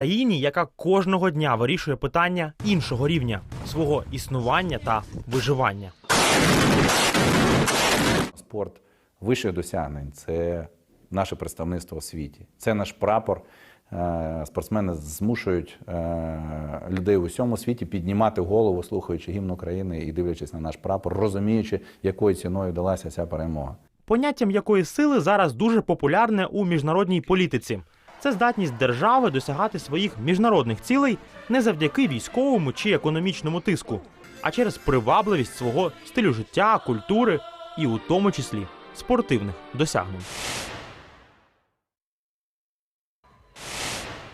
країні, яка кожного дня вирішує питання іншого рівня свого існування та виживання. Спорт вищих досягнень це наше представництво у світі. Це наш прапор. Е, Спортсмени змушують е, людей у всьому світі піднімати голову, слухаючи гімн України і дивлячись на наш прапор, розуміючи, якою ціною далася ця перемога. Поняття м'якої сили зараз дуже популярне у міжнародній політиці. Це здатність держави досягати своїх міжнародних цілей не завдяки військовому чи економічному тиску, а через привабливість свого стилю життя, культури і у тому числі спортивних досягнень.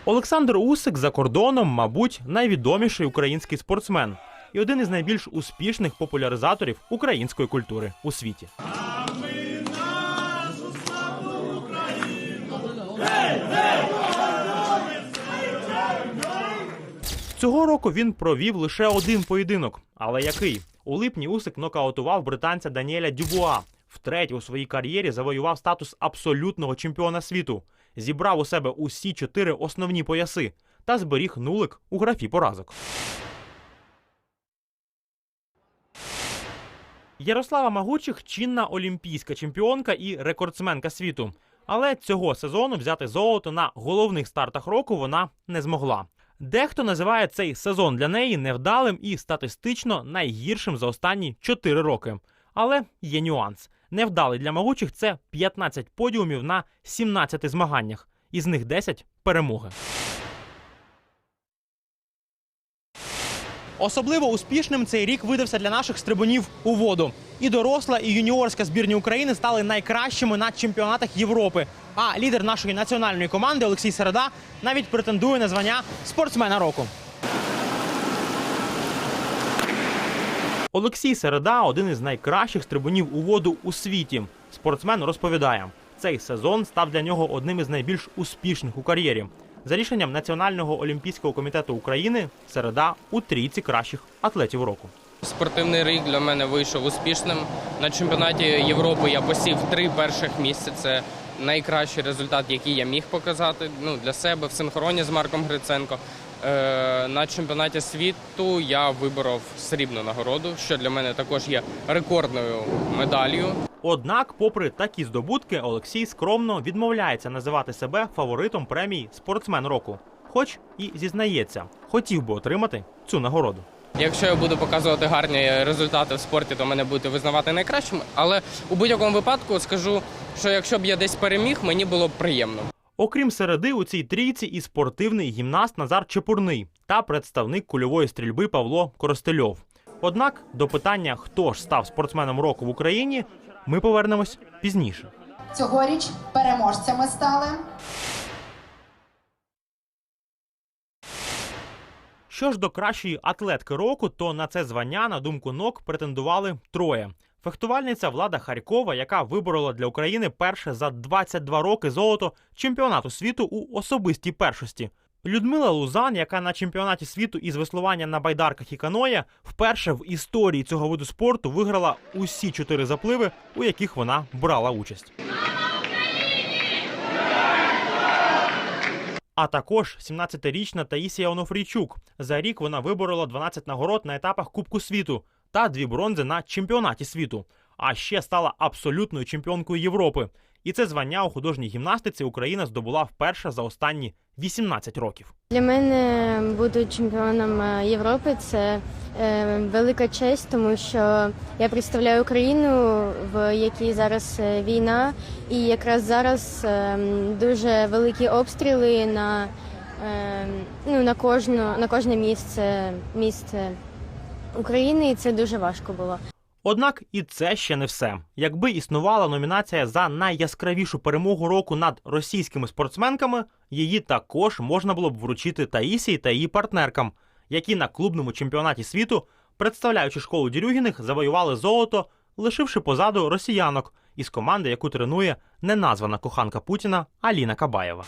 Олександр Усик за кордоном, мабуть, найвідоміший український спортсмен і один із найбільш успішних популяризаторів української культури у світі. Цього року він провів лише один поєдинок. Але який? У липні Усик нокаутував британця Даніеля Дюбуа. Втретє у своїй кар'єрі завоював статус абсолютного чемпіона світу, зібрав у себе усі чотири основні пояси та зберіг нулик у графі поразок. Ярослава Магучих чинна олімпійська чемпіонка і рекордсменка світу. Але цього сезону взяти золото на головних стартах року вона не змогла. Дехто називає цей сезон для неї невдалим і статистично найгіршим за останні 4 роки. Але є нюанс. Невдалий для могучих це 15 подіумів на 17 змаганнях, із них 10 перемоги. Особливо успішним цей рік видався для наших стрибунів у воду. І доросла, і юніорська збірні України стали найкращими на чемпіонатах Європи. А лідер нашої національної команди Олексій Середа навіть претендує на звання спортсмена року. Олексій Середа один із найкращих стрибунів у воду у світі. Спортсмен розповідає, цей сезон став для нього одним із найбільш успішних у кар'єрі. За рішенням Національного олімпійського комітету України середа у трійці кращих атлетів року. Спортивний рік для мене вийшов успішним. На чемпіонаті Європи я посів три перших місця. Це найкращий результат, який я міг показати ну, для себе в синхроні з Марком Гриценко. Е, на чемпіонаті світу я виборов срібну нагороду, що для мене також є рекордною медаллю. Однак, попри такі здобутки, Олексій скромно відмовляється називати себе фаворитом премії Спортсмен року, хоч і зізнається, хотів би отримати цю нагороду. Якщо я буду показувати гарні результати в спорті, то мене будуть визнавати найкращим. Але у будь-якому випадку скажу, що якщо б я десь переміг, мені було б приємно. Окрім середи, у цій трійці і спортивний гімнаст Назар Чепурний та представник кульової стрільби Павло Коростельов. Однак до питання, хто ж став спортсменом року в Україні, ми повернемось пізніше. Цьогоріч переможцями стали Що ж до кращої атлетки року, то на це звання, на думку НОК, претендували троє. Фехтувальниця Влада Харькова, яка виборола для України перше за 22 роки золото чемпіонату світу у особистій першості. Людмила Лузан, яка на чемпіонаті світу із веслування на байдарках і каноє, вперше в історії цього виду спорту виграла усі чотири запливи, у яких вона брала участь. А також 17-річна Таїсія Онофрійчук. За рік вона виборола 12 нагород на етапах Кубку світу та дві бронзи на чемпіонаті світу. А ще стала абсолютною чемпіонкою Європи. І це звання у художній гімнастиці Україна здобула вперше за останні 18 років. Для мене бути чемпіоном е, Європи це е, велика честь, тому що я представляю Україну, в якій зараз е, війна, і якраз зараз дуже великі обстріли на, ну, на, кожну, на кожне місце, місце України, і це дуже важко було. Однак і це ще не все. Якби існувала номінація за найяскравішу перемогу року над російськими спортсменками, її також можна було б вручити Таїсії та її партнеркам, які на клубному чемпіонаті світу, представляючи школу Дірюгіних, завоювали золото, лишивши позаду росіянок із команди, яку тренує неназвана коханка Путіна Аліна Кабаєва.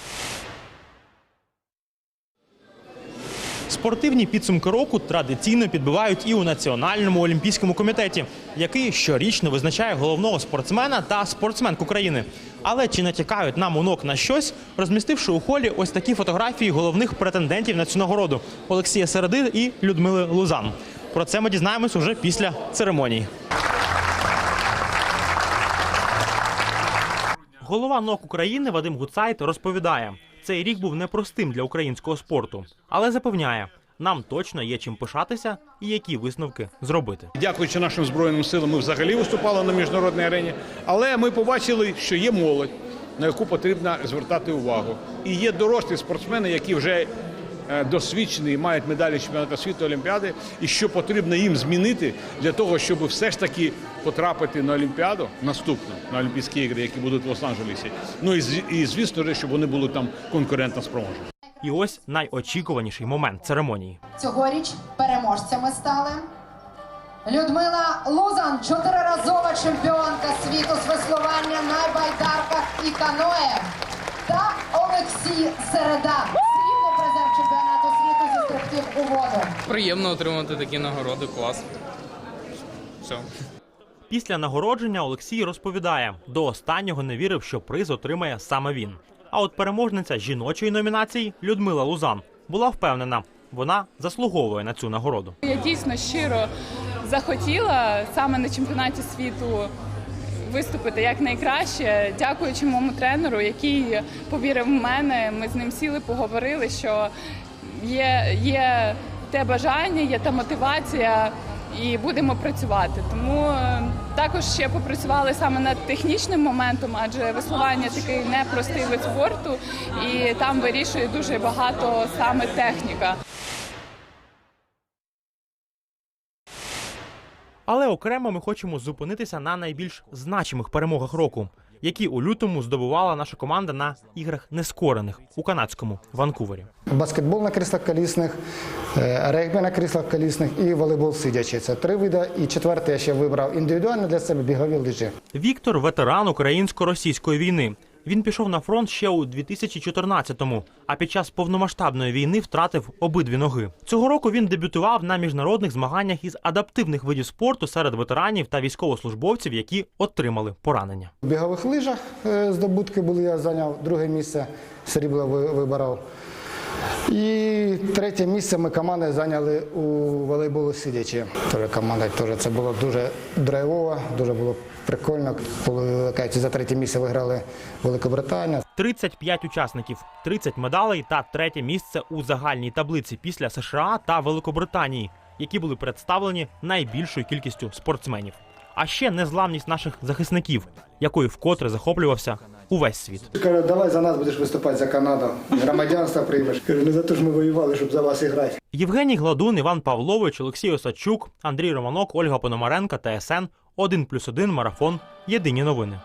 Спортивні підсумки року традиційно підбивають і у Національному олімпійському комітеті, який щорічно визначає головного спортсмена та спортсменку країни. Але чи натякають нам у НОК на щось, розмістивши у холі ось такі фотографії головних претендентів на цю нагороду Олексія Середи і Людмили Лузан. Про це ми дізнаємось уже після церемонії. Голова НОК України Вадим Гуцайт розповідає, цей рік був непростим для українського спорту, але запевняє, нам точно є чим пишатися і які висновки зробити. Дякуючи нашим збройним силам, ми взагалі виступали на міжнародній арені. Але ми побачили, що є молодь, на яку потрібно звертати увагу. І є дорослі спортсмени, які вже досвідчені і мають медалі чемпіонату світу Олімпіади, і що потрібно їм змінити для того, щоб все ж таки потрапити на Олімпіаду наступну на Олімпійські ігри, які будуть в Лос-Анджелесі. Ну і звісно, щоб вони були там конкурентно спроможні. І ось найочікуваніший момент церемонії. Цьогоріч переможцями стали Людмила Лузан, чотириразова чемпіонка світу з веслування на байдарках і каное, та Олексій Середа, срібний призер чемпіонату світу зі стрибків у воду. Приємно отримати такі нагороди, клас. Все. Після нагородження Олексій розповідає, до останнього не вірив, що приз отримає саме він. А от переможниця жіночої номінації Людмила Лузан була впевнена, вона заслуговує на цю нагороду. Я дійсно щиро захотіла саме на чемпіонаті світу виступити як найкраще, дякуючи моєму тренеру, який повірив в мене. Ми з ним сіли, поговорили, що є, є те бажання, є та мотивація. І будемо працювати. Тому е, також ще попрацювали саме над технічним моментом, адже веслування такий непростий вид спорту, і там вирішує дуже багато саме техніка. Але окремо ми хочемо зупинитися на найбільш значимих перемогах року, які у лютому здобувала наша команда на іграх нескорених у канадському Ванкувері. Баскетбол на кріслах колісних, е, регбі на кріслах колісних і волейбол сидячи. Це три види. І четверте я ще вибрав індивідуально для себе бігові лижі. Віктор ветеран українсько-російської війни. Він пішов на фронт ще у 2014-му, а під час повномасштабної війни втратив обидві ноги. Цього року він дебютував на міжнародних змаганнях із адаптивних видів спорту серед ветеранів та військовослужбовців, які отримали поранення. В бігових лижах е, здобутки були, я зайняв друге місце, срібло вибирав. І третє місце ми командою зайняли у волейболу сидячи. Теж команда теж це було дуже драйвово, дуже було прикольно. Коли за третє місце виграли Великобританія. 35 учасників, 30 медалей та третє місце у загальній таблиці після США та Великобританії, які були представлені найбільшою кількістю спортсменів. А ще незламність наших захисників, якою вкотре захоплювався увесь світ. Каже, давай за нас будеш виступати за Канаду. Громадянство приймеш. Каже, не за те ж ми воювали, щоб за вас грати. Євгеній Гладун, Іван Павлович, Олексій Осадчук, Андрій Романок, Ольга Пономаренка, ТСН 1+,1 Марафон. Єдині новини.